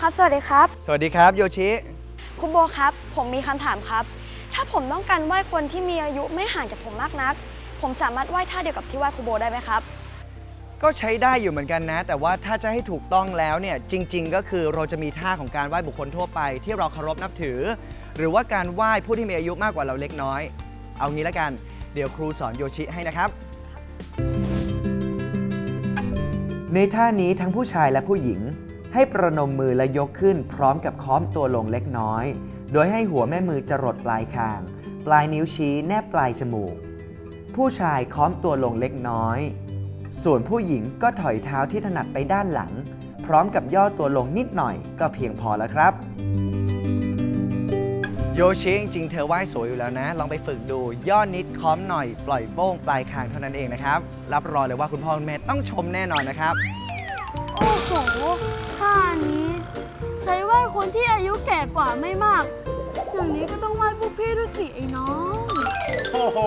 ครับ สวัสดีครับ สวัสดีครับโยชิครูโบครับ ผมมีคำถามครับ ถ้าผมต้องการไหว้คนที่มีอายุไม่ห่างจากผมมากนัก ผมสามารถไหว้ท่าเดียวกับที่ไหว้ครูโบได้ไหมครับ ก็ใช้ได้อยู่เหมือนกันนะ แต่ว่าถ้าจะให้ถูกต้องแล้วเนี่ยจริง ๆ ก็คือเราจะมีท่าของการไหว้บุคคลทั่วไป ที่เราเคารพนับถือ หรือว่าการไหว้ผู้ที่มีอายุมากกว่าเราเล็กน้อย เอางี้ละกันเดี๋ยวครูสอนโยชิให้นะครับ ในท่านี้ทั้งผู้ชายและผู้หญิง ให้ประนมมือและยกขึ้นพร้อมกับค้อมตัวลงเล็กน้อย โดยให้หัวแม่มือจรดปลายคาง ปลายนิ้วชี้แนบปลายจมูก ผู้ชายค้อมตัวลงเล็กน้อย ส่วนผู้หญิงก็ถอยเท้าที่ถนัดไปด้านหลัง พร้อมกับย่อตัวลงนิดหน่อยก็เพียงพอแล้วครับโยชิจริงๆเธอไหว้สวยอยู่แล้วนะ ลองไปฝึกดูย่อนิดค้อมหน่อย ปล่อยโป้งปลายคางเท่านั้นเองนะครับ รับรองเลยว่าคุณพ่อคุณแม่ต้องชมแน่นอนนะครับ โอ้โหท่านี้ ใช้ไหว้คนที่อายุแก่กว่าไม่มาก อย่างนี้ก็ต้องไหว้พวกพี่ด้วยสิไอ้น้อง โอ้โห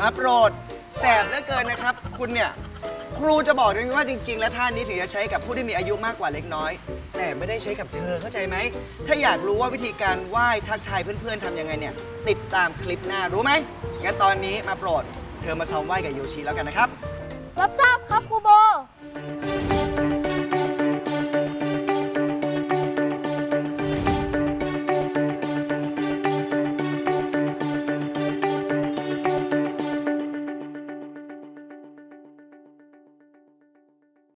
มาโปรด แสบเหลือเกินนะครับ คุณเนี่ย ครูจะบอกด้วยว่าจริง ๆ แล้วท่านี้ถึงจะใช้กับผู้ที่มีอายุมากกว่าเล็กน้อย แต่ไม่ได้ใช้กับเธอเข้าใจไหม ถ้าอยากรู้ว่าวิธีการไหว้ทักทายเพื่อนๆทำยังไงเนี่ย ติดตามคลิปหน้ารู้ไหมงั้นตอนนี้มาโปรด เธอมาซ้อมไหว้กับโยชิแล้วกันนะครับ รับทราบครับครูโบ